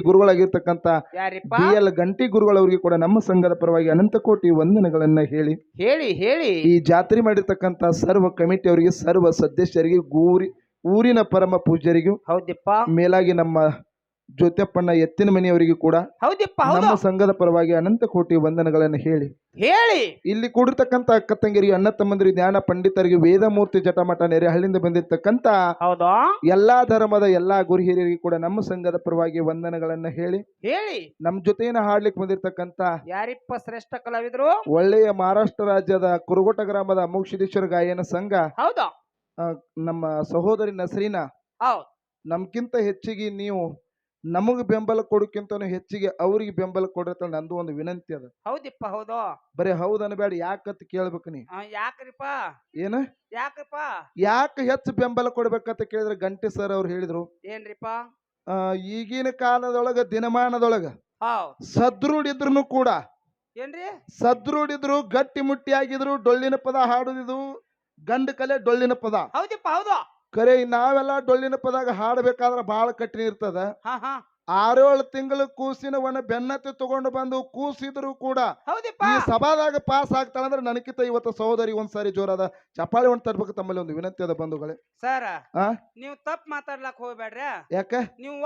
ಗುರುಗಳಾಗಿರ್ತಕ್ಕಂಥ ಯಾರಿಪ್ಪ? B L ಗಂಟಿ ಗುರುಗಳವರಿಗೆ ಕೂಡ ನಮ್ಮ ಸಂಘದ ಪರವಾಗಿ ಅನಂತ ಕೋಟಿ ವಂದನೆಗಳನ್ನ ಹೇಳಿ ಹೇಳಿ ಹೇಳಿ. ಈ ಜಾತ್ರೆ ಮಾಡಿರ್ತಕ್ಕಂಥ ಸರ್ವ ಕಮಿಟಿ ಅವರಿಗೆ ಸರ್ವ ಸದಸ್ಯರಿಗೆ ಗೂರಿ ಊರಿನ ಪರಮ ಪೂಜ್ಯರಿಗೂ ಹೌದಪ್ಪ. ಮೇಲಾಗಿ ನಮ್ಮ ಜ್ಯೋತ್ಯಪ್ಪಣ್ಣ ಎತ್ತಿನ ಮನೆಯವರಿಗೂ ಕೂಡ ಹೌದಪ್ಪ ಹೌದು. ನಮ್ಮ ಸಂಘದ ಪರವಾಗಿ ಅನಂತ ಕೋಟಿ ವಂದನಗಳನ್ನು ಹೇಳಿ. ಹೇಳಿ. ಇಲ್ಲಿ ಕೂಡಿರ್ತಕ್ಕಂಥ ಅಕ್ಕ ತಂಗಿರಿ ಅಣ್ಣ ತಮ್ಮಂದಿರಿ ಜ್ಞಾನ ಪಂಡಿತರಿಗೆ ವೇದಮೂರ್ತಿ ಜಟಮಠ ನೆರೆಹಳ್ಳಿಯಿಂದ ಬಂದಿರತಕ್ಕಂಥ ಹೌದು? ಎಲ್ಲಾ ಧರ್ಮದ ಎಲ್ಲಾ ಗುರು ಹಿರಿಯರಿಗೆ ಕೂಡ ನಮ್ಮ ಸಂಘದ ಪರವಾಗಿ ವಂದನಗಳನ್ನ ಹೇಳಿ. ಹೇಳಿ. ನಮ್ಮ ಜೊತೆನ ಹಾಡ್ಲಿಕ್ಕೆ ಬಂದಿರ್ತಕ್ಕಂತ ಯಾರಿಪ್ಪ ಶ್ರೇಷ್ಠ ಕಲಾವಿದರು? ಒಳ್ಳೆಯ ಮಹಾರಾಷ್ಟ್ರ ರಾಜ್ಯದ ಕುರುಗೋಟ ಗ್ರಾಮದ ಮೋಕ್ಷಿದೇಶ್ವರ ಗಾಯನ ಸಂಘ. ಹೌದಾ. ಆ, ನಮ್ಮ ಸಹೋದರಿ ನಸರೀನ. ಹೌದು. ನಮ್ಕಿಂತ ಹೆಚ್ಚಿಗೆ ನೀವು ನಮಗೆ ಬೆಂಬಲ ಕೊಡೋಕ್ಕಿಂತನೂ ಹೆಚ್ಚಿಗೆ ಅವ್ರಿಗೆ ಬೆಂಬಲ ಕೊಡ್ರಿ ನಂದು ಒಂದು ವಿನಂತಿ ಅದ. ಹೌದಿಪ್ಪ ಹೌದು. ಬರೀ ಹೌದ್ ಅನ್ಬೇಡ ಯಾಕತ್ ಕೇಳ್ಬೇಕು ನೀ? ಆ, ಯಾಕ್ರಿಪ್ಪ? ಏನ? ಯಾಕ್ರಿಪ್ಪ? ಯಾಕೆ ಹೆಚ್ಚು ಬೆಂಬಲ ಕೊಡ್ಬೇಕಂತ ಕೇಳಿದ್ರೆ ಗಂಟೆ ಸರ್ ಅವ್ರು ಹೇಳಿದ್ರು. ಏನ್ರಿಪ್ಪ? ಆ, ಈಗಿನ ಕಾಲದೊಳಗ ದಿನಮಾನದೊಳಗ ಸದೃಢಿದ್ರು ಕೂಡ ಏನ್ರಿ? ಸದೃಢಿದ್ರು ಗಟ್ಟಿ ಮುಟ್ಟಿಯಾಗಿದ್ರು ಡೊಳ್ಳಿನ ಪದ ಹಾಡುದಿದ್ರು ಗಂಡ ಕಲೆ ಡೊಳ್ಳಿನ ಪದ. ಹೌದಿಪ್ಪ ಹೌದು. ಕರೆ ನಾವೆಲ್ಲ ಡೊಳ್ಳಿನ ಪದಾಗ ಹಾಡಬೇಕಾದ್ರೆ ಬಹಳ ಕಠಿಣ ಇರ್ತದ. ಆರೇಳು ತಿಂಗಳು ಕೂಸಿನ ಒಣ ಬೆನ್ನತ್ತಿ ತಗೊಂಡು ಬಂದು ಕೂಸಿದ್ರು ಕೂಡ ಈ ಸಭಾದಾಗ ಪಾಸ್ ಆಗ್ತಾಳಂದ್ರೆ ನನಕಿತ ಇವತ್ತು ಸಹೋದರಿ ಒಂದ್ಸಾರಿ ಜೋರಾದ ಚಪ್ಪಾಳಿ ಒಂದ್ ತರ್ಬೇಕು ತಮ್ಮಲ್ಲಿ ಒಂದು ವಿನಂತಿ ಅದ ಬಂಧುಗಳೇ. ಸರ್ ಆ? ನೀವು ತಪ್ಪು ಮಾತಾಡ್ಲಾಕ್ ಹೋಗ್ಬೇಡ್ರಿ. ಯಾಕ? ನೀವು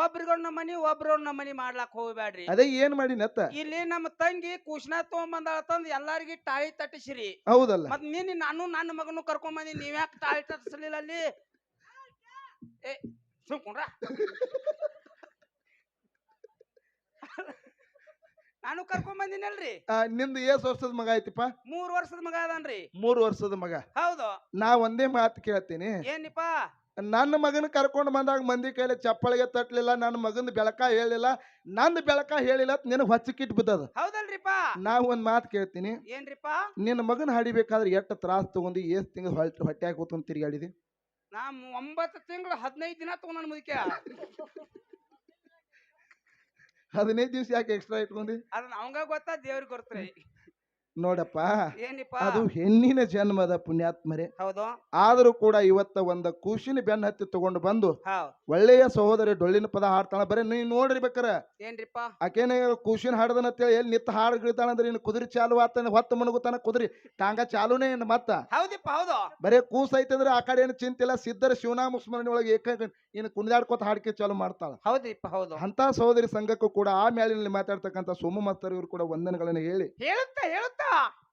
ಮನಿ ಒಬ್ರೊಂದ್ ಮನಿ ಮಾಡ್ಲಾಕ್ ಹೋಗ್ಬೇಡ್ರಿ. ಅದೇ ಏನ್ ಮಾಡಿ ನತ್ತ? ಇಲ್ಲಿ ನಮ್ಮ ತಂಗಿ ಕುಶ್ನ ತಗೊಂಬಂದಾಳ ತಂದ್ ಎಲ್ಲಾರ್ಗಿ ತಾಳಿ ತಟ್ಟಿಸಿರಿ. ಹೌದಲ್ಲ. ಮತ್ ನೀನ್ ನಾನು ನನ್ನ ಮಗನು ಕರ್ಕೊಂಡ್ ಬಂದಿ ನೀವ್ಯಾಕೆ ತಾಳಿ ತಟ್ಟಿಸ್ಲಿಲ್ಲ ಅಲ್ಲಿ? ಏ ಸುಮ್ಕೊಂಡ್ರ ನಾನು ಕರ್ಕೊಂಡ್ ಬಂದಿನಲ್ರಿ ಆ, ನಿಂದು ಏಸ್ ವರ್ಷದ ಮಗ ಐತಿಪ್ಪ? ಮೂರ್ ವರ್ಷದ ಮಗ ಅದನ್ರಿ ಮೂರು ವರ್ಷದ ಮಗ. ಹೌದು. ನಾ ಒಂದೇ ಮಾತು ಕೇಳ್ತೀನಿ. ಏನಿಪ್ಪ ನನ್ನ ಮಗನ ಕರ್ಕೊಂಡು ಬಂದಾಗ ಮಂದಿ ಕೈಲಿ ಚಪ್ಪಳಿಗೆ ತಟ್ಲಿಲ್ಲ ನನ್ನ ಮಗನ ಬೆಳಕ ಹೇಳಿಲ್ಲ ನನ್ನ ಬೆಳಕ ಹೇಳಿಲ್ಲ ನಿನಗೆ ಹೊಚ್ಚಕಿಟ್ಟು ಬಿದ್ದದ. ಹೌದಲ್ರಿಪ್ಪ? ನಾ ಒಂದ್ ಮಾತು ಕೇಳ್ತೀನಿ. ಏನ್ರಿಪ್ಪ? ನಿನ್ನ ಮಗನ ಹಾಡಿಬೇಕಾದ್ರೆ ಎಷ್ಟು ತ್ರಾಸ ತಗೊಂಡು ಏಸ್ ತಿಂಗಳು ಹೊಟ್ಟೆ ಹೊಟ್ಟೆ ಕೂತ್ಕೊಂಡು ತಿರುಗಾಡಿದಿ ನಾ ಒಂಬತ್ತು ತಿಂಗಳು ಹದಿನೈದು ದಿನ ತಗೊಂಡ್ ಮುದಕ್ಕೆ ಹದಿನೈದು ದಿವ್ಸ ಯಾಕೆ ಎಕ್ಸ್ಟ್ರಾ ಇಟ್ಕೊಂಡಿ? ಅದನ್ನ ಅವಂಗ ಗೊತ್ತಾ ದೇವ್ರಿಗೆ ಗೊತ್ತ್ರಿ. ನೋಡಪ್ಪ ಏನಿಪ್ಪ? ಅದು ಹೆಣ್ಣಿನ ಜನ್ಮದ ಪುಣ್ಯಾತ್ಮರೆ. ಹೌದು. ಆದರೂ ಕೂಡ ಇವತ್ತ ಒಂದ ಕೂಸಿನ ಬೆನ್ನ ಹತ್ತಿ ತಗೊಂಡು ಬಂದು ಒಳ್ಳೆಯ ಸಹೋದರಿ ಡೊಳ್ಳಿನ ಪದ ಹಾಡ್ತಾಳ ಬರೀ ನೀ ನೋಡಿರ್ಬೇಕಾರ ಏನ್ರಿಪ್ಪ? ಆಕೇನ ಕೂಸಿನ ಹಾಡ್ದನ ಅಂತೇಳಿ ಎಲ್ಲಿ ನಿತ್ತ ಹಾಡು ಗಿಳ್ತಾಳಂದ್ರೆ ಇನ್ನು ಕುದುರಿ ಚಾಲು ಆತ ಹೊತ್ತು ಮುಣಗುತ್ತಾನ ಕುದುರಿ ಟಾಂಗ ಚಾಲುನೇ ಇನ್ನು ಮತ್ತ. ಹೌದಿಪ್ಪ ಹೌದು. ಬರೇ ಕೂಸ್ ಐತಂದ್ರೆ ಆ ಕಡೆ ಏನು ಚಿಂತಿಲ್ಲ ಸಿದ್ಧರ ಶಿವನಾಮ ಸ್ಮರಣೆ ಒಳಗೆ ಏಕ ಇನ್ನು ಕುಣಿದಾಡ್ಕೋತ ಹಾಡಿಕೆ ಚಾಲು ಮಾಡ್ತಾಳ. ಹೌದಿಪ್ಪ ಹೌದು. ಅಂತ ಸಹೋದರಿ ಸಂಘಕ್ಕೂ ಕೂಡ ಆ ಮೇಲಿನಲ್ಲಿ ಮಾತಾಡ್ತಕ್ಕಂಥ ಸೋಮ ಮಾಸ್ತರ್ ಇವರು ಕೂಡ ವಂದನೆಗಳನ್ನು ಹೇಳಿ ಹೇಳುತ್ತಾ ಹೇಳುತ್ತಾ?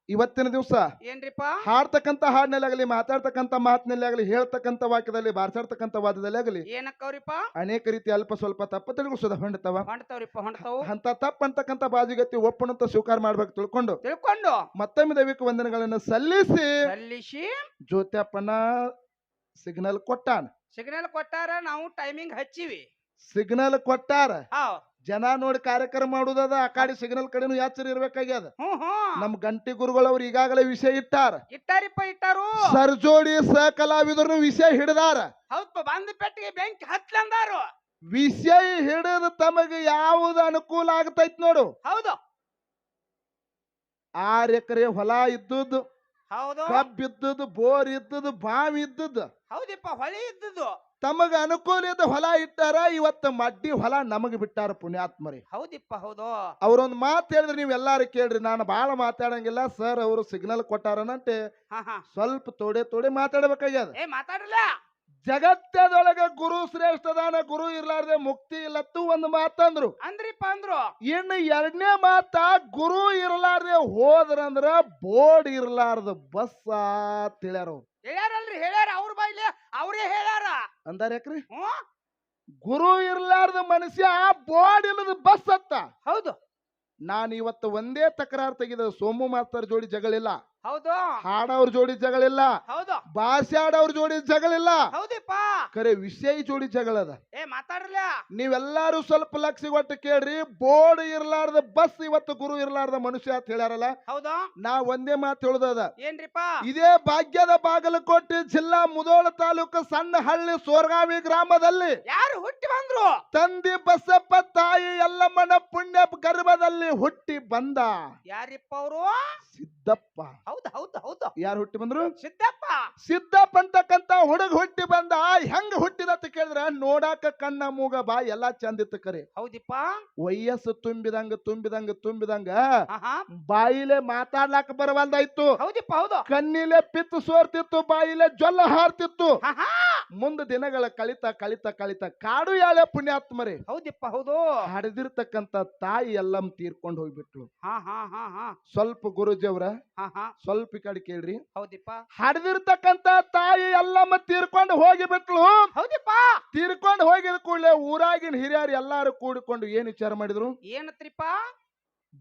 ಇವತ್ತಿನ ದಿವಸ ಏನ್ರಿಪ್ಪ? ಹಾಡ್ತಕ್ಕಂತ ಹಾಡಿನಲ್ಲಿ ಆಗಲಿ ಮಾತಾಡ್ತಕ್ಕಂಥ ಮಾತಿನಲ್ಲಿ ಆಗಲಿ ಹೇಳ್ತಕ್ಕಂತ ವಾಕ್ಯದಲ್ಲಿ ಬಾರ್ಸಾಡ್ತಕ್ಕಂತ ವಾದದಲ್ಲಿ ಆಗಲಿ ಏನಕ್ಕವ್ರಿಪ್ಪ? ಅನೇಕ ರೀತಿ ಅಲ್ಪ ಸ್ವಲ್ಪ ತಪ್ಪು ತಿಳಿಸೋದ ಹೊಂಡತವ. ಹೊಂಡ್ತಾವ್ರಿಪ್ಪ ಹೊಂಡ್ತಾವು. ಅಂತ ತಪ್ಪ ಅಂತಕ್ಕಂತ ಬಾಜುಗತ್ತಿ ಒಪ್ಪಣಂತ ಸ್ವೀಕಾರ ಮಾಡ್ಬೇಕು ತಿಳ್ಕೊಂಡು ತಿಳ್ಕೊಂಡು ಮತ್ತೊಮ್ಮೆ ದೈವಿಕ ವಂದನೆಗಳನ್ನು ಸಲ್ಲಿಸಿ ಸಲ್ಲಿಸಿ ಜ್ಯೋತ್ಯಪ್ಪನ ಸಿಗ್ನಲ್ ಕೊಟ್ಟಾನ. ಸಿಗ್ನಲ್ ಕೊಟ್ಟಾರ ನಾವು ಟೈಮಿಂಗ್ ಹಚ್ಚಿವಿ. ಸಿಗ್ನಲ್ ಕೊಟ್ಟಾರ. ಹೌದ್ ಜನ ನೋಡಿ ಕಾರ್ಯಕ್ರಮ ಮಾಡುದದ ಆ ಕಾಡಿ ಸಿಗ್ನಲ್ ಕಡೆನೂ ಎಚ್ಚರ ಇರ್ಬೇಕಾಗ್ಯದ. ಹ್ಮ್ ಹ್ಮ್. ನಮ್ ಗಂಟಿ ಗುರುಗಳು ಅವ್ರು ಈಗಾಗಲೇ ವಿಷಯ ಇಟ್ಟಾರ. ಇಟ್ಟಾರಿಪ್ಪ ಇಟ್ಟಾರು. ಸರ್ಜೋಡಿ ಸ ಕಲಾವಿದರು ವಿಷಯ ಹಿಡಿದಾರ. ಹೌದಪ್ಪ ಬಂದ ಪೆಟ್ಟಿಗೆ ಬೆಂಕಿ ಹತ್ಲಂದಾರು ವಿಷಯ ಹಿಡಿದು ತಮಗೆ ಯಾವುದು ಅನುಕೂಲ ಆಗ್ತೈತ್ ನೋಡು. ಹೌದು. ಆರ್ ಎಕರೆ ಹೊಲ ಇದ್ದದ್ದು ಹೌದು. ಕಬ್ಬ್ ಇದ್ದದ್ದು ಬೋರ್ ಇದ್ದದ್ದು ಬಾವಿ ಇದ್ದದ್ದು. ಹೌದಿಪ್ಪ ಹೊಳೆ ಇದ್ದದ್ದು. ತಮಗ ಅನುಕೂಲ ಇದ್ದ ಹೊಲ ಇಟ್ಟಾರ ಇವತ್ತು ಮಡ್ಡಿ ಹೊಲ ನಮಗ್ ಬಿಟ್ಟಾರ ಪುಣ್ಯಾತ್ಮರಿ. ಹೌದಿಪ್ಪ ಹೌದು. ಅವ್ರೊಂದ್ ಮಾತು ಹೇಳಿದ್ರೆ ನೀವ್ ಎಲ್ಲಾರು ಕೇಳ್ರಿ ನಾನು ಬಹಳ ಮಾತಾಡಂಗಿಲ್ಲ ಸರ್ ಅವರು ಸಿಗ್ನಲ್ ಕೊಟ್ಟಾರನಂತೆ. ಸ್ವಲ್ಪ ತೋಡೆ ತೋಡೆ ಮಾತಾಡ್ಬೇಕಾಗ್ಯದ. ಏ ಮಾತಾಡಲ್ಲ ಜಗತ್ತದೊಳಗ ಗುರು ಶ್ರೇಷ್ಠದಾನ ಗುರು ಇರ್ಲಾರ್ದೆ ಮುಕ್ತಿ ಇಲ್ಲತ್ತು ಒಂದು ಮಾತಂದ್ರು. ಅಂದ್ರಿಪ್ಪ ಅಂದ್ರು. ಇನ್ನು ಎರಡನೇ ಮಾತ ಗುರು ಇರ್ಲಾರ್ದೆ ಹೋದ್ರಂದ್ರ ಬೋರ್ಡ್ ಇರ್ಲಾರ್ದ ಬಸ್ ತಿಳ್ಯಾರ ಹೇಳ್ಯಾರಲ್ರಿ ಹೇಳ್ಯಾರ ಅವ್ರ ಬಾಯ್ಲಿ ಅವ್ರೇ ಹೇಳ್ಯಾರ. ಅಂದಾರ ಯಾಕ್ರಿ? ಹ್ಮ್? ಗುರು ಇರ್ಲಾರ್ದ ಮನುಷ್ಯ ಬೋರ್ಡ್ ಇಲ್ಲದ ಬಸ್ ಅತ್ತ. ಹೌದು. ನಾನು ಇವತ್ತು ಒಂದೇ ತಕರಾರು ತೆಗೆದ ಸೋಮು ಮಾಸ್ತರ್ ಜೋಡಿ ಜಗಳಿಲ್ಲ. ಹೌದು. ಹಾಡವ್ರ ಜೋಡಿ ಜಗಳಿಲ್ಲ. ಹೌದು. ಭಾಷೆ ಆಡವ್ರ ಜೋಡಿ ಜಗಳಿಲ್ಲ. ಹೌದಿಪ್ಪ. ಕರೆ ವಿಷಯ ಜೋಡಿ ಜಗಳದ. ಏ ಮಾತಾಡ್ಲ ನೀವೆಲ್ಲಾರು ಸ್ವಲ್ಪ ಲಕ್ಷ ಒಟ್ಟು ಕೇಳ್ರಿ ಬೋರ್ಡ್ ಇರ್ಲಾರ್ದ ಬಸ್ ಇವತ್ತು ಗುರು ಇರ್ಲಾರ್ದ ಮನುಷ್ಯ ಅಂತ ಹೇಳ್ಯಾರಲ್ಲ. ಹೌದು. ನಾ ಒಂದೇ ಮಾತು ಹೇಳುದದ. ಏನ್ರಿಪ್ಪ? ಇದೇ ಭಾಗ್ಯದ ಬಾಗಲಕೋಟೆ ಜಿಲ್ಲಾ ಮುದೋಳ ತಾಲೂಕು ಸಣ್ಣ ಹಳ್ಳಿ ಸೋರ್ಗಾವಿ ಗ್ರಾಮದಲ್ಲಿ ಯಾರು ಹುಟ್ಟಿ ಬಂದ್ರು? ತಂದಿ ಬಸಪ್ಪ ಬಂದ. ಯಾರಿಪ್ಪ ಅವರು? ಸಿದ್ದಪ್ಪ. ಹೌದು ಹೌದು ಹೌದು. ಯಾರು ಹುಟ್ಟಿ ಬಂದ್ರು? ಸಿದ್ದಪ್ಪ. ಸಿದ್ದಪ್ಪ ಅಂತಕ್ಕಂತ ಹುಡುಗ ಹುಟ್ಟಿ ಬಂದ. ಹೆಂಗ್ ಹುಟ್ಟಿದ ಅಂತ ಕೇಳಿದ್ರ ನೋಡಾಕ ಕಣ್ಣ ಮೂಗ ಬಾ ಎಲ್ಲಾ ಚಂದ ಇತ್ತು ಕರೆ. ಹೌದಿಪ್ಪ. ವಯಸ್ಸು ತುಂಬಿದಂಗ ತುಂಬಿದಂಗ ತುಂಬಿದಂಗ ಬಾಯಿಲೆ ಮಾತಾಡ್ಲಾಕ ಬರವಲ್ದಾಯ್ತು. ಹೌದಿಪ್ಪ ಹೌದು. ಕಣ್ಣಿಲೆ ಪಿತ್ತು ಸೋರ್ತಿತ್ತು ಬಾಯಿಲೆ ಜೊಲ್ಲ ಹಾರ್ತಿತ್ತು. ಮುಂದ ದಿನಗಳ ಕಳಿತ ಕಳಿತ ಕಳಿತ ಕಾಡು ಯಾಳೆ ಪುಣ್ಯಾತ್ಮರೇ. ಹೌದಪ್ಪ ಹೌದು. ಹಡೆದಿರ್ತಕ್ಕಂತ ತಾಯಿ ಎಲ್ಲಮ್ ತೀರ್ಕೊಂಡು ಹೋಗ್ಬಿಟ್ಲು. ಹಾ ಹಾ ಹಾ ಹಾ. ಸ್ವಲ್ಪ ಗುರುಜಿಯವ್ರ ಹಾ ಹಾ. ಸ್ವಲ್ಪ ಈ ಕಡೆ ಕೇಳ್ರಿ. ಹೌದಪ್ಪ. ಹಡೆದಿರ್ತಕ್ಕಂತ ತಾಯಿ ಎಲ್ಲಮ್ಮ ತೀರ್ಕೊಂಡು ಹೋಗಿಬಿಟ್ಲು. ಹೌದಪ್ಪ. ತೀರ್ಕೊಂಡು ಹೋಗಿದ ಕೂಡಲೇ ಊರಾಗಿನ ಹಿರಿಯರು ಎಲ್ಲಾರು ಕೂಡಿಕೊಂಡು ಏನ್ ವಿಚಾರ ಮಾಡಿದ್ರು? ಏನತ್ರಿಪ್ಪ?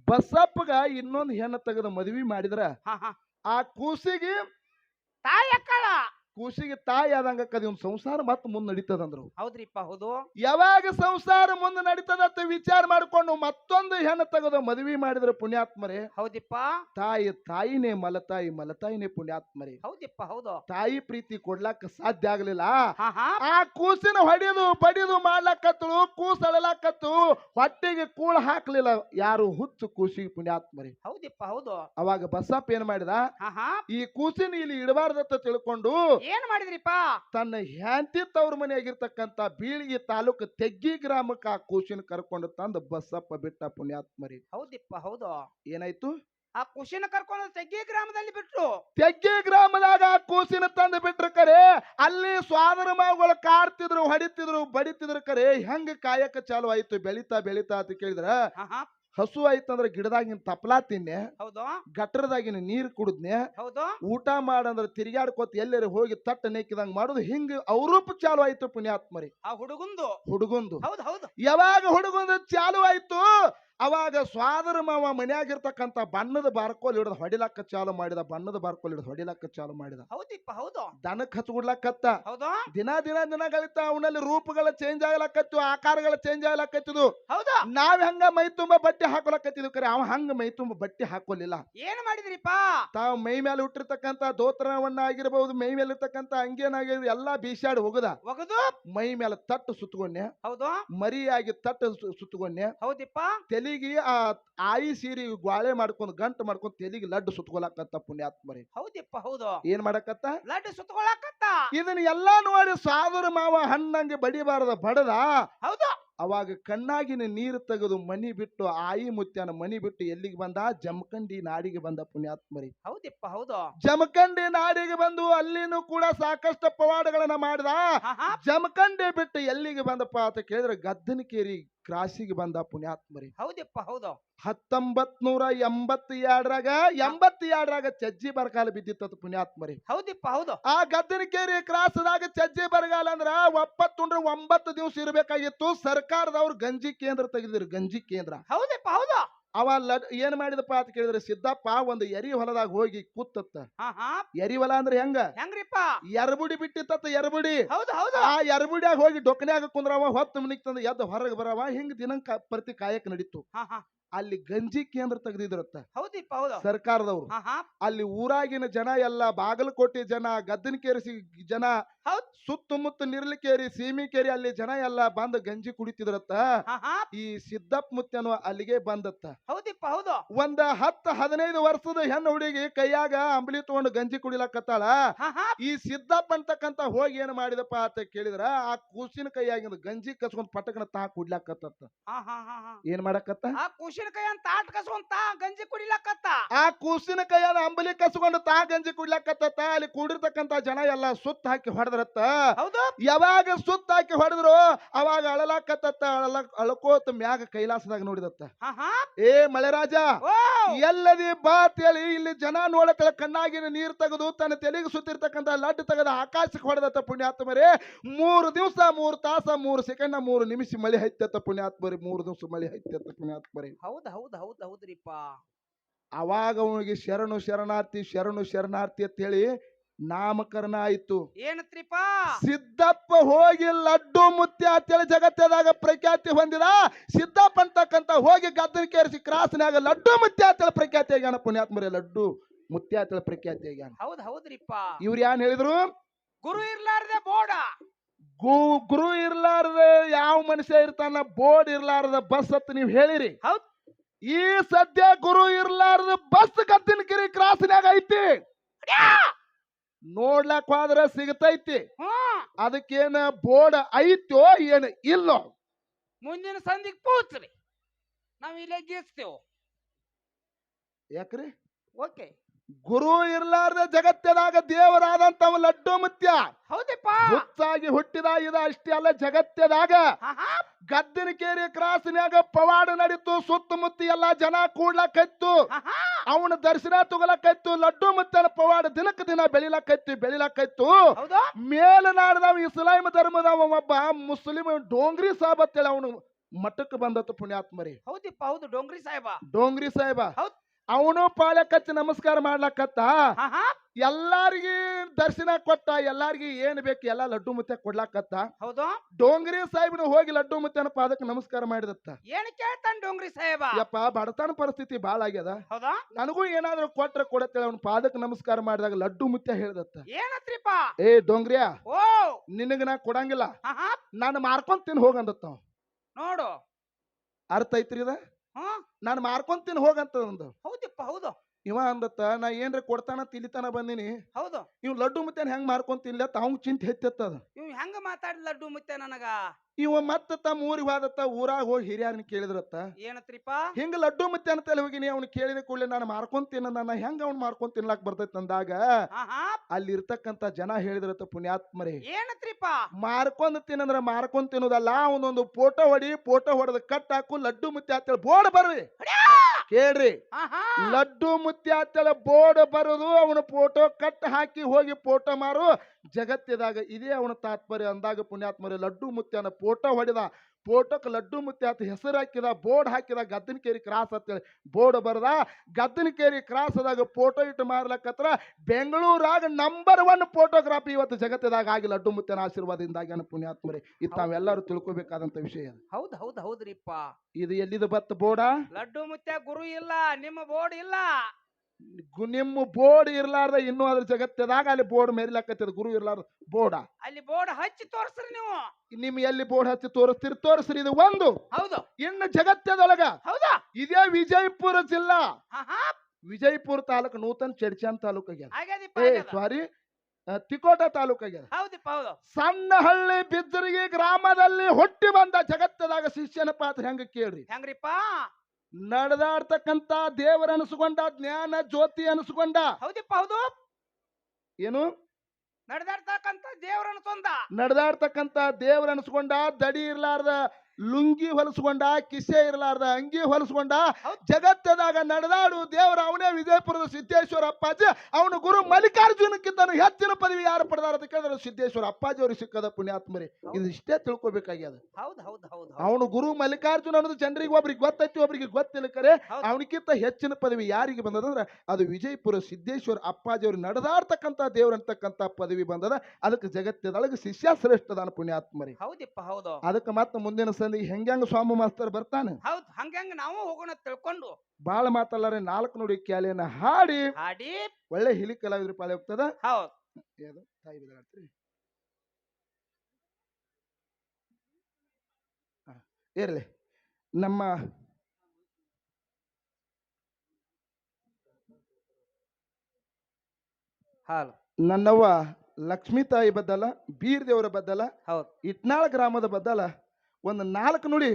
ಬಸಪ್ಪಗ ಇನ್ನೊಂದು ಹೆಣ್ಣ ತೆಗೆದು ಮದ್ವಿ ಮಾಡಿದ್ರ ಹಾ ಹಾ. ಆ ಕೂಸಿಗೆ ತಾಯಿ ಅಕ್ಕಳ. ಕೂಸಿಗೆ ತಾಯಿ ಆದಂಗ ಕದಿ ಒಂದು ಸಂಸಾರ ಮತ್ ಮುಂದ್ ನಡೀತದಂದ್ರು. ಹೌದ್ರಿಪ್ಪ ಹೌದು. ಯಾವಾಗ ಸಂಸಾರ ಮುಂದೆ ನಡೀತದತ್ತ ವಿಚಾರ ಮಾಡಿಕೊಂಡು ಮತ್ತೊಂದು ಹೆಣ್ಣು ತೆಗೆದು ಮದುವೆ ಮಾಡಿದ್ರೆ ಪುಣ್ಯಾತ್ಮರೇ. ಹೌದಿಪ್ಪ ತಾಯಿ ತಾಯಿನೇ ಮಲತಾಯಿ ಮಲತಾಯಿನೇ ಪುಣ್ಯಾತ್ಮರೇ. ಹೌದಿಪ್ಪ ಹೌದು. ತಾಯಿ ಪ್ರೀತಿ ಕೊಡ್ಲಾಕ ಸಾಧ್ಯ ಆಗ್ಲಿಲ್ಲ. ಆ ಕೂಸಿನ ಹೊಡೆದು ಬಡಿದು ಮಾಡ್ಲಾಕತ್ತಳು ಕೂಸ್ ಅಳಲಾಕತ್ತು ಹೊಟ್ಟೆಗೆ ಕೂಳ ಹಾಕ್ಲಿಲ್ಲ. ಯಾರು ಹುಚ್ಚು ಕೂಸಿಗೆ ಪುಣ್ಯಾತ್ಮರಿ. ಹೌದಿಪ್ಪ ಹೌದು. ಅವಾಗ ಬಸಪ್ಪ ಏನ್ ಮಾಡಿದ? ಈ ಕೂಸಿನ ಇಲ್ಲಿ ಇಡಬಾರ್ದಂತ ತಿಳ್ಕೊಂಡು ಏನ್ ಮಾಡಿದ್ರಿಪ್ಪ? ತನ್ನ ಹ್ಯಾಂತಿ ತವ್ರ ಮನೆಯಾಗಿರ್ತಕ್ಕಂತ ಬೀಳಿಗೆ ತಾಲೂಕು ತೆಗ್ಗಿ ಗ್ರಾಮಕ್ಕೆ ಆ ಕೂಸಿನ ಕರ್ಕೊಂಡು ತಂದು ಬಸಪ್ಪ ಬಿಟ್ಟ ಪುಣ್ಯಾತ್ಮರಿ. ಹೌದಿಪ್ಪ ಹೌದು. ಏನಾಯ್ತು? ಆ ಕುಶಿನ ಕರ್ಕೊಂಡು ತೆಗ್ಗಿ ಗ್ರಾಮದಲ್ಲಿ ಬಿಟ್ರು? ತೆಗ್ಗಿ ಗ್ರಾಮದಾಗ ಆ ಕೂಸಿನ ತಂದು ಬಿಟ್ರ ಕರೆ ಅಲ್ಲಿ ಸ್ವಾದರ ಮಾವುಗಳು ಕಾಡ್ತಿದ್ರು ಹೊಡಿತಿದ್ರು ಬಡಿತಿದ್ರು ಕರೆ ಹೆಂಗ ಕಾಯಕ ಚಾಲು ಆಯ್ತು ಬೆಳಿತಾ ಬೆಳಿತಾ ಅಂತ ಕೇಳಿದ್ರ? ಹಸು ಆಯ್ತಂದ್ರ ಗಿಡದಾಗಿನ ತಪ್ಲಾ ತಿನ್ನೆ ಹೌದು. ಗಟ್ಟರದಾಗಿನ ನೀರ್ ಕುಡಿದ್ನೆ ಹೌದು. ಊಟ ಮಾಡಂದ್ರ ತಿರ್ಗಾಡ್ಕೋತ ಎಲ್ಲರೂ ಹೋಗಿ ತಟ್ಟ ನೆಕ್ಕಿದಂಗ ಮಾಡುದು ಹಿಂಗ ಅವರೂಪ ಚಾಲು ಆಯ್ತು ಪುಣ್ಯಾತ್ಮರಿ. ಆ ಹುಡುಗುಂದು. ಹುಡುಗೊಂದು. ಹೌದು ಹೌದು. ಯಾವಾಗ ಹುಡುಗುಂದು ಚಾಲು ಆಯ್ತು? ಅವಾಗ ಸ್ವಾದರ ಮಾವ ಮನೆಯಾಗಿರ್ತಕ್ಕಂಥ ಬಣ್ಣದ ಬಾರ್ಕೋಲ್ ಹಿಡಿದು ಹೊಡಿಲಕ್ಕ ಚಾಲು ಮಾಡಿದ ಬಣ್ಣದ ಬಾರ್ಕೋಲ್ ಹಿಡಿದು ಹೊಡಿಲಕ್ಕ ಚಾಲು ಮಾಡಿದ. ಹೌದಿಪ್ಪ ಹೌದು. ದನಕ್ ಹಚ್ಕೊಡ್ಲಕ್ಕತ್ತ ಹೌದು. ದಿನ ದಿನ ದಿನಗಳಿತ ಅವನಲ್ಲಿ ರೂಪಗಳ ಚೇಂಜ್ ಆಗ್ಲಕ್ಕತ್ತು ಆಕಾರಗಳ ಚೇಂಜ್ ಆಗ್ಲಕ್ಕತ್ತದು ಹೌದಾ. ನಾವ್ ಹಂಗ ಮೈ ತುಂಬಾ ಬಟ್ಟೆ ಹಾಕೊಳಕತ್ತಿದ್ವಿ ಕರೆ ಅವ ಹಂಗ ಮೈ ತುಂಬ ಬಟ್ಟೆ ಹಾಕೊಲಿಲ್ಲ. ಏನ್ ಮಾಡಿದ್ರಿಪ್ಪ? ತಾವ್ ಮೈ ಮೇಲೆ ಹುಟ್ಟಿರ್ತಕ್ಕಂತ ದೋತ್ರವನ್ನ ಆಗಿರ್ಬಹುದು ಮೈ ಮೇಲೆ ಇರ್ತಕ್ಕಂತ ಅಂಗೇನಾಗಿರ್ಬೋದು ಎಲ್ಲಾ ಬೀಸಾಡಿ ಹೋಗದ. ಒಗದು ಮೈ ಮೇಲೆ ತಟ್ಟು ಸುತ್ತಗೊಂಡೆ ಹೌದು. ಮರಿಯಾಗಿ ತಟ್ಟು ಸುತ್ತಗೊಂಡೆ ಹೌದಿಪ್ಪ. ತೆಲಿಗೆ ಆ ಆಯಿ ಸೀರಿ ಗ್ವಾಳೆ ಮಾಡ್ಕೊಂಡ್ ಗಂಟು ಮಾಡ್ಕೊಂಡ್ ತೆಲಿಗಿ ಲಡ್ಡು ಸುತ್ಕೊಳಕತ್ತ ಪುಣ್ಯಾತ್ಮರಿ. ಹೌದಪ್ಪ ಹೌದು. ಏನ್ ಮಾಡಕತ್ತ? ಲಡ್ಡು ಸುತ್ಕೊಳಕತ್ತ. ಇದನ್ನ ಎಲ್ಲಾ ನೋಡಿ ಸಾವಿರ ಮಾವ ಹಣ್ಣಂಗೆ ಬಡಿಬಾರದ ಬಡದ ಹೌದು. ಅವಾಗ ಕಣ್ಣಾಗಿನ ನೀರು ತೆಗೆದು ಮನಿ ಬಿಟ್ಟು ಆಯಿ ಮುತ್ಯನ ಮನಿ ಬಿಟ್ಟು ಎಲ್ಲಿಗೆ ಬಂದ? ಜಮಖಂಡಿ ನಾಡಿಗೆ ಬಂದ ಪುಣ್ಯಾತ್ಮರಿ. ಹೌದಿಪ್ಪ ಹೌದು. ಜಮಖಂಡಿ ನಾಡಿಗೆ ಬಂದು ಅಲ್ಲಿನೂ ಕೂಡ ಸಾಕಷ್ಟು ಪವಾಡಗಳನ್ನ ಮಾಡಿದ. ಜಮಖಂಡಿ ಬಿಟ್ಟು ಎಲ್ಲಿಗೆ ಬಂದಪ್ಪ ಅಂತ ಕೇಳಿದ್ರೆ ಗದ್ದನಕೇರಿ ಕ್ರಾಸಿಗೆ ಬಂದ ಪುಣ್ಯಾತ್ಮರಿ. ಹೌದಪ್ಪ ಹೌದು. ಹತ್ತೊಂಬತ್ ನೂರ ಎಂಬತ್ ಎರಡರಾಗ ಎಂಬತ್ ಎರಡರಾಗ ಚಜ್ಜಿ ಬರಗಾಲ ಬಿದ್ದಿತ್ತ ಪುಣ್ಯಾತ್ಮರಿ. ಹೌದಿಪ್ಪ ಹೌದು. ಆ ಗದ್ದರಿಕೇರಿ ಕ್ರಾಸದಾಗ ಚಜ್ಜಿ ಬರಗಾಲ ಅಂದ್ರ ಒಪ್ಪತ್ತುಂಡ್ರ ಒಂಬತ್ತು ದಿವಸ ಇರಬೇಕಾಗಿತ್ತು. ಸರ್ಕಾರದವ್ರು ಗಂಜಿ ಕೇಂದ್ರ ತೆಗೆದಿರು ಗಂಜಿ ಕೇಂದ್ರ. ಹೌದಪ್ಪ ಹೌದು. ಅವ ಲಡ್ ಏನ್ ಮಾಡಿದಪ್ಪ ಅಂತ ಕೇಳಿದ್ರೆ ಸಿದ್ದಪ್ಪ ಒಂದು ಎರಿ ಹೊಲದಾಗ ಹೋಗಿ ಕೂತತ್ತ. ಎರಿ ಹೊಲ ಅಂದ್ರೆ ಹೆಂಗ? ಹೆಂಗ್ರಿಪ್ಪ? ಎರಬುಡಿ ಬಿಟ್ಟಿತ್ತ ಎರಬುಡಿ. ಹೌದು ಹೌದು. ಆ ಎರಬುಡಿಯಾಗ ಹೋಗಿ ಡೊಕ್ಕನ್ಯಾಗ ಕುಂದ್ರವ ಹೊತ್ತು ಮನಿಗ್ ತಂದ ಎದ್ದ ಹೊರಗೆ ಬರವ ಹಿಂಗ್ ದಿನ ಪ್ರತಿ ಕಾಯಕ ನಡೀತು. ಅಲ್ಲಿ ಗಂಜಿ ಕೇಂದ್ರ ತೆಗೆದಿದ್ರತ್ತ ಹೌದಿಪ್ಪ ಹೌದು. ಸರ್ಕಾರದವ್ರು. ಹಾ ಹಾ ಅಲ್ಲಿ ಊರಾಗಿನ ಜನ ಎಲ್ಲ ಬಾಗಲಕೋಟೆ ಜನ ಗದ್ದನಕೇರಿ ಸಿ- ಜನ ಹೌದ್. ಸುತ್ತಮುತ್ತ ನಿರ್ಲಿಕೇರಿ ಸೀಮಿಕೇರಿ ಅಲ್ಲಿ ಜನ ಎಲ್ಲ ಬಂದ ಗಂಜಿ ಕುಡಿತಿದ್ರತ್ತ. ಹಾ ಹಾ ಈ ಸಿದ್ದಪ್ಪ ಮುತ್ತನು ಅಲ್ಲಿಗೆ ಬಂದತ್ತ. ಹೌದಿಪ್ಪ ಹೌದು. ಒಂದ ಹತ್ತ ಹದಿನೈದು ವರ್ಷದ ಹೆಣ್ಣು ಹುಡುಗಿ ಕೈಯಾಗ ಅಂಬಲಿ ತಗೊಂಡು ಗಂಜಿ ಕುಡಿಲಕತ್ತಾಳ. ಹಾ ಹಾ ಈ ಸಿದ್ದಪ್ಪ ಅಂತಕ್ಕಂತ ಹೋಗಿ ಏನ್ ಮಾಡಿದಪ್ಪ ಅಂತ ಕೇಳಿದ್ರ ಆ ಕೂಸಿನ ಕೈಯಾಗಿಂದ ಗಂಜಿ ಕಸ್ಕೊಂಡ್ ಪಟಕನ ತಾ ಕುಡ್ಲಾಕತ್ತ ಹಾ ಹಾ ಹಾ ಹಾ ಏನ್ ಮಾಡಕತ್ತ? ಆ ಕುಶಿನ ಕೈ ಅಂತ ತಾಟ್ ಕಸ್ಕೊಂತ ಗಂಜಿ ಕುಡಿಲಕತ್ತ. ಆ ಕೂಸಿನ ಕೈಯಾದ ಅಂಬಲಿ ಕಸ್ಕೊಂಡು ತಾ ಗಂಜಿ ಕುಡ್ಲಾಕತ್ತ ಅಲ್ಲಿ ಕೂಡಿರ್ತಕ್ಕಂತ ಜನ ಎಲ್ಲ ಸುತ್ತ ಹಾಕಿ ಹೊಡೆದ್ರತ್ತ. ಹೌದು. ಯಾವಾಗ ಸುತ್ತ ಹಾಕಿ ಹೊಡೆದ್ರು ಅವಾಗ ಅಳಲಾಕತ್ತ ಅಳಕೋತ ಅಳ್ಕೋತ ಮ್ಯಾಗ ಕೈಲಾಸದಾಗ ನೋಡಿದತ್ತ. ಏ ಮಳೆರಾಜ ಓ. ಎಲ್ಲದಿ ಬಾ ಅಂತೇಳಿ ಇಲ್ಲಿ ಜನ ನೋಡಕ ಕಣ್ಣಾಗಿನ ನೀರ್ ತೆಗೆದು ತನ್ನ ತೆಲಿಗೆ ಸುತ್ತಿರ್ತಕ್ಕಂತ ಲಡ್ಡು ತೆಗೆದು ಆಕಾಶಕ್ಕೆ ಹೊಡೆದತ್ತ ಪುಣ್ಯಾತ್ಮರೇ ಮೂರು ದಿವಸ ಮೂರು ತಾಸ ಮೂರು ಸೆಕೆಂಡ್ ಮೂರು ನಿಮಿಷ ಮಳೆ ಹೈತತ್ತ ಪುಣ್ಯಾತ್ಮರಿ ಮೂರು ದಿವಸ ಮಳೆ ಹೈತತ್ತ ಪುಣ್ಯಾತ್ಮರಿ. ಹೌದ್ ಹೌದ್ ಹೌದ್ ಹೌದ್ರಿಪ್ಪ. ಅವಾಗ ಅವನಿಗೆ ಶರಣು ಶರಣಾರ್ಥಿ ಶರಣು ಶರಣಾರ್ಥಿ ಅಂತ ಹೇಳಿ ನಾಮಕರಣ ಆಯ್ತು ಏನತ್ರಿಪ್ಪ ಸಿದ್ದಪ್ಪ ಹೋಗಿ ಲಡ್ಡು ಮುತ್ಯ ಅಂತೇಳಿ ಜಗತ್ತದಾಗ ಪ್ರಖ್ಯಾತಿ ಹೊಂದಿದ ಸಿದ್ದಪ್ಪ ಅಂತಕ್ಕಂತ ಹೋಗಿ ಗದ್ದನ ಕೇರಿಸಿ ಕ್ರಾಸ್ನ್ಯಾಗ ಲಡ್ಡು ಮುತ್ಯ ಅಂತೇಳಿ ಪ್ರಖ್ಯಾತಿ ಆಗ್ಯಾನ ಪುಣ್ಯಾತ್ಮರೇ ಲಡ್ಡು ಮುತ್ಯ ಅಂತೇಳಿ ಪ್ರಖ್ಯಾತಿ ಆಗ್ಯಾನ. ಹೌದ್ ಹೌದ್ರಿಪ್ಪ ಇವ್ರು ಏನ್ ಹೇಳಿದ್ರು? ಗುರು ಇರ್ಲಾರ್ದೆ ಬೋಡ. ಗು ಗುರು ಇರ್ಲಾರ್ದ ಯಾವ ಮನುಷ್ಯ ಇರ್ತಾನ ಬೋರ್ಡ್ ಇರ್ಲಾರ್ದ ಬಸ್ ಅಂತ ನೀವು ಹೇಳಿರಿ. ಹೌದ್. ಈ ಸದ್ಯ ಗುರು ಇರ್ಲಾರ್ದ ಬಸ್ ಗದ್ದನಗಿರಿ ಕ್ರಾಸ್ನಾಗ ಐತಿ. ನೋಡ್ಲಕ್ ಹೋದ್ರ ಸಿಗತೈತಿ. ಅದಕ್ಕೇನ ಬೋರ್ಡ್ ಐತೋ ಏನ್ ಇಲ್ಲೋ. ಮುಂದಿನ ಸಂದಿಗ್ ಪೂತ್ರಿ. ನಾವ್ ಇಲ್ಲೇ ಗೀಚ್ತೇವ್ ಯಾಕ್ರಿ? ಓಕೆ. ಗುರು ಇರ್ಲಾರ್ದ ಜಗತ್ತದಾಗ ದೇವರಾದಂತವ ಲಡ್ಡು ಮುತ್ಯ. ಹೌದಪ್ಪ. ಹುಚ್ಚಾಗಿ ಹುಟ್ಟಿದ ಇದ ಅಷ್ಟೇ ಅಲ್ಲ ಹಾ ಗದ್ದಿನ ಕೇರಿ ಕ್ರಾಸಿನಾಗ ಪವಾಡ ನಡೀತು ಸುತ್ತಮುತ್ತ ಎಲ್ಲಾ ಜನ ಹಾ ಅವನ ದರ್ಶನ ಇತ್ತು ಲಡ್ಡು ಮುತ್ತನ ಪವಾಡ ದಿನಕ್ಕೆ ದಿನ ಬೆಳಿಲಕ್ಕೈತಿ ಬೆಳಿಲಕ್ಕೈತು ಮೇಲನಾಡದವ ಇಸ್ಲಾಂ ಧರ್ಮದವ ಒಬ್ಬ ಮುಸ್ಲಿಂ ಡೋಂಗ್ರಿ ಸಾಬ್ ಅಂತೇಳಿ ಅವನು ಮಠಕ್ಕೆ ಬಂದತ್ತು ಪುಣ್ಯಾತ್ಮರಿ. ಹೌದಿಪ್ಪ ಹೌದು ಡೋಂಗ್ರಿ ಸಾಹೇಬ. ಡೋಂಗ್ರಿ ಸಾಹೇಬ. ಹೌದ್. ಅವನು ಪಾಲಕಚ್ಚಿ ನಮಸ್ಕಾರ ಮಾಡ್ಲಕತ್ತ? ಎಲ್ಲಾರ್ಗಿ ದರ್ಶನ ಕೊಟ್ಟ ಎಲ್ಲಾರ್ಗಿ ಏನ್ ಬೇಕು ಎಲ್ಲಾ ಲಡ್ಡು ಮುತ್ತೆ ಕೊಡ್ಲಾಕತ್ತ? ಹೌದು. ಡೋಂಗ್ರಿ ಸಾಹೇಬ್ನ ಹೋಗಿ ಲಡ್ಡು ಮುತ್ತನ ಪಾದಕ್ಕೆ ನಮಸ್ಕಾರ ಮಾಡಿದತ್ತ. ಏನ್ ಕೇಳ್ತಾನ ಡೋಂಗ್ರಿ ಸಾಹೇಬ? ಯಪ್ಪ ಬಡತನ ಪರಿಸ್ಥಿತಿ ಬಾಳ ಆಗ್ಯದ. ಹೌದಾ? ನನಗೂ ಏನಾದ್ರೂ ಕೊಟ್ರ ಕೊಡತ್ತೆ ಅವ್ನ ಪಾದಕ್ಕೆ ನಮಸ್ಕಾರ ಮಾಡಿದಾಗ ಲಡ್ಡು ಮುತ್ತೆ ಹೇಳ್ದತ್ತ. ಏನತ್ರಿಪ್ಪ? ಏ ಡೋಂಗ್ರಿಯ ಓ. ನಿನಗ ನಾ ಕೊಡಂಗಿಲ್ಲ. ಹಾ ಮಾರ್ಕೊಂಡ್ ನಾನು ಮಾರ್ಕೊಂತೀನಿ ಹೋಗಂದತ್ತ. ನೋಡು. ಅರ್ಥ ಐತ್ರಿ ಇದ? ಹ್ಮ್ ನಾನು ಮಾರ್ಕೊಂತೀನಿ ಹೋಗಂತ ಒಂದು ಹೌದಪ್ಪ ಹೌದು. ಇವ ಅಂದತ್ತ ನಾ ಏನ್ರ ಕೊಡ್ತಾನ ತಿಲಿತಾನ ಬಂದಿನಿ. ಹೌದು. ಇವ್ ಲಡ್ಡು ಮುತ್ತೇನ್ ಹೆಂಗ್ ಮಾರ್ಕೊಂತಿಲ್ಲ ಅಂತ ಅವ್ನ್ ಚಿಂತೆ ಹೆಚ್ಚತ್ತದ ಇವ್ ಹೆಂಗ ಮಾತಾಡ್ ಲಡ್ಡು ಮುತ್ತೆ ನನಗ? ಇವ ಮತ್ತ ತಮ್ಮ ಊರಿಗೆ ಹೋದತ್ತ ಊರಾಗ ಹೋಗಿ ಹಿರಿಯರನ್ನ ಕೇಳಿದ್ರತ್ತ. ಏನತ್ರಿಪ ಹಿಂಗ ಲಡ್ಡು ಮುತ್ತೆ ಅಂತ ಹೋಗಿನಿ ಅವ್ನು ಕೇಳಿದ ಕೂಡಲೇ ನಾನು ಮಾರ್ಕೊಂತೀನಿ ನಾನು ಹೆಂಗ ಅವ್ನು ಮಾರ್ಕೊಂಡ್ ತಿನ್ಲಾಕ್ ಬರ್ತೈತಿ ಅಂದಾಗ ಅಲ್ಲಿ ಇರ್ತಕ್ಕಂತ ಜನ ಹೇಳಿದ್ರತ್ತ ಪುಣ್ಯಾತ್ಮರೇ. ಏನತ್ರಿಪ ಮಾರ್ಕೊಂಡ್ ತಿನ್ನಂದ್ರ ಮಾರ್ಕೊಂಡ್ ತಿನ್ನೋದಲ್ಲ ಅವನೊಂದು ಫೋಟೋ ಹೊಡಿ ಫೋಟೋ ಹೊಡೆದು ಕಟ್ ಹಾಕು ಲಡ್ಡು ಮುತ್ತೆ ಅಂತೇಳಿ ಬೋರ್ಡ್ ಬರ್ರಿ. ಕೇಳ್ರಿ. ಲಡ್ಡು ಮುತ್ಯ ಅಂತೇಳಿ ಬೋರ್ಡ್ ಬರೋದು ಅವನ ಫೋಟೋ ಕಟ್ ಹಾಕಿ ಹೋಗಿ ಫೋಟೋ ಮಾರು. ಜಗತ್ತಿದಾಗ ಇದೇ ಅವನ ತಾತ್ಪರ್ಯ. ಅಂದಾಗ ಪುಣ್ಯಾತ್ಮರಿ ಲಡ್ಡು ಮುತ್ಯನ ಫೋಟೋ ಹೊಡೆದ. ಫೋಟೋಕ್ಕೆ ಲಡ್ಡು ಮುತ್ತೆ ಅಂತ ಹೆಸರು ಹಾಕಿದ ಬೋರ್ಡ್ ಹಾಕಿದ ಗದ್ದನಕೇರಿ ಕ್ರಾಸ್ ಅಂತೇಳಿ. ಬೋರ್ಡ್ ಬರದ? ಗದ್ದನಕೇರಿ ಕ್ರಾಸ್ ಆದಾಗ ಫೋಟೋ ಇಟ್ಟು ಮಾರ್ಲಕ್ಕತ್ರ ಬೆಂಗಳೂರಾಗ ನಂಬರ್ ಒನ್ ಫೋಟೋಗ್ರಾಫಿ ಇವತ್ತು ಜಗತ್ತದಾಗ ಆಗಿ ಲಡ್ಡು ಮುತ್ತಿನ ಆಶೀರ್ವಾದದಿಂದಾಗಿ ಪುಣ್ಯಾತ್ಮರಿ. ಇದು ನಾವೆಲ್ಲರೂ ತಿಳ್ಕೊಬೇಕಾದಂತ ವಿಷಯ ಹೌದು ಹೌದು ಹೌದ್ ಹೌದ್ರಿಪ್ಪ. ಇದು ಎಲ್ಲಿದ ಬತ್ತ ಬೋರ್ಡ? ಲಡ್ಡು ಮುತ್ತೆ ಗುರು ಇಲ್ಲ ನಿಮ್ಮ ಬೋರ್ಡ್ ಇಲ್ಲ. ನಿಮ್ಮ ಬೋರ್ಡ್ ಇರ್ಲಾರ್ದ ಇನ್ನೂ ಅದ್ರ ಜಗತ್ತದಾಗ ಅಲ್ಲಿ ಬೋರ್ಡ್ ಮೇರಿಲಕತ್ತದ ಗುರು ಇರ್ಲಾರ್ದ ಬೋರ್ಡ. ಅಲ್ಲಿ ಬೋರ್ಡ್ ಹಚ್ಚಿ ತೋರಿಸ್ರಿ ನೀವು. ನಿಮ್ ಎಲ್ಲಿ ಬೋರ್ಡ್ ಹಚ್ಚಿ ತೋರಿಸ್ತೀರಿ ತೋರಿಸ್ರಿ ಇದು ಒಂದು. ಹೌದು. ಇನ್ನು ಜಗತ್ತದೊಳಗ ಹೌದಾ. ಇದೇ ವಿಜಯಪುರ ಜಿಲ್ಲಾ. ವಿಜಯಪುರ ತಾಲೂಕು ನೂತನ ಚರ್ಚಾನ್ ತಾಲೂಕು ಆಗ್ಯದ. ಸಾರಿ ತಿಕೋಟ ತಾಲೂಕು ಆಗ್ಯದ ಹೌದು. ಸಣ್ಣಹಳ್ಳಿ ಬಿದ್ದರಿಗೆ ಗ್ರಾಮದಲ್ಲಿ ಹುಟ್ಟಿ ಬಂದ ಜಗತ್ತದಾಗ ಶಿಷ್ಯನ ಪಾತ್ರ ಹೆಂಗ ಕೇಳ್ರಿ. ಹೆಂಗ್ರಿಪ್ಪ? ನಡೆದಾಡ್ತಕ್ಕಂತ ದೇವರ ಅನಿಸ್ಕೊಂಡ ಜ್ಞಾನ ಜ್ಯೋತಿ ಅನಿಸ್ಕೊಂಡ. ಹೌದಿಪ್ಪ ಹೌದು. ಏನು? ನಡೆದಾಡ್ತಕ್ಕಂತ ದೇವರ ಅನಿಸ್ಕೊಂಡ ನಡೆದಾಡ್ತಕ್ಕಂತ ದೇವರ ಅನಿಸ್ಕೊಂಡ ದಡಿ ಇರ್ಲಾರ್ದ ಲುಂಗಿ ಹೊಲಸ್ಕೊಂಡ ಕಿಸೆ ಇರಲಾರ್ದ ಅಂಗಿ ಹೊಲಸ್ಕೊಂಡ. ಜಗತ್ತದಾಗ ನಡೆದಾಡು ದೇವರ ಅವನೇ ವಿಜಯಪುರದ ಸಿದ್ದೇಶ್ವರ ಅಪ್ಪಾಜಿ ಅವನು ಗುರು ಮಲ್ಲಿಕಾರ್ಜುನಕ್ಕಿಂತ ಹೆಚ್ಚಿನ ಪದವಿ ಯಾರು ಪಡೆದಾರ ಅಂತ ಕೇಳಿದ್ರೆ ಸಿದ್ದೇಶ್ವರ ಅಪ್ಪಾಜಿ ಅವ್ರಿಗೆ ಸಿಕ್ಕದ ಪುಣ್ಯಾತ್ಮರಿ. ಇದು ಇಷ್ಟೇ ತಿಳ್ಕೊಬೇಕಾಗ್ಯದ ಹೌದ್ ಹೌದ್ ಹೌದ್ ಹೌದ್. ಅವನು ಗುರು ಮಲ್ಲಿಕಾರ್ಜುನ ಅನ್ನೋದು ಜನರಿಗೆ ಒಬ್ರಿಗೆ ಗೊತ್ತೈತಿ ಒಬ್ರಿಗೆ ಗೊತ್ತಿಲ್ಲ ಕರೆ. ಅವನಿಗಿಂತ ಹೆಚ್ಚಿನ ಪದವಿ ಯಾರಿಗೆ ಬಂದದಂದ್ರೆ ಅದು ವಿಜಯಪುರ ಸಿದ್ದೇಶ್ವರ ಅಪ್ಪಾಜಿ ಅವ್ರು ನಡೆದಾಡ್ತಕ್ಕಂಥ ದೇವ್ರ ಅಂತಕ್ಕಂಥ ಪದವಿ ಬಂದದ. ಅದಕ್ಕೆ ಜಗತ್ತದೊಳಗೆ ಶಿಷ್ಯ ಶ್ರೇಷ್ಠದಾನ ಪುಣ್ಯಾತ್ಮರಿ. ಹೌದಪ್ಪ ಹೌದು. ಅದಕ್ಕೆ ಮತ್ತೆ ಮುಂದಿನ ಸಂದಿ ಹೆಂಗ್ಯಾಂಗ ಸ್ವಾಮಿ ಮಾಸ್ತರ್ ಬರ್ತಾನೆ? ಹೌದ್ ಹಂಗಂಗ ನಾವು ಹೋಗೋಣ ತಿಳ್ಕೊಂಡು. ಬಾಳ ಮಾತಲ್ಲಾರೆ ನಾಲ್ಕು ನೋಡಿ ಕ್ಯಾಲಿಯನ್ನ ಹಾಡಿ ಹಾಡಿ. ಒಳ್ಳೆ ಹಿಲಿ ಕಲಾವಿದ್ರ ಪಾಳೆ ಹೋಗ್ತದ? ಹೌದ್. ಯಾವ್ದು? ತಾಯಿ? ಇರಲಿ. ನಮ್ಮ ಹಾಲು. ನನ್ನವ್ವ ಲಕ್ಷ್ಮೀ ತಾಯಿ ಬದ್ದಲ ಬೀರ್ ದೇವರ ಬದ್ದಲ ಹೌದ್. ಇಟ್ನಾಳ ಗ್ರಾಮದ ಬದ್ದಲ ಒಂದು ನಾಲ್ಕು ನುಡಿ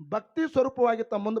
ಭಕ್ತಿ ಸ್ವರೂಪವಾಗಿ ತಮ್ಮೊಂದು ಮುಂದೆ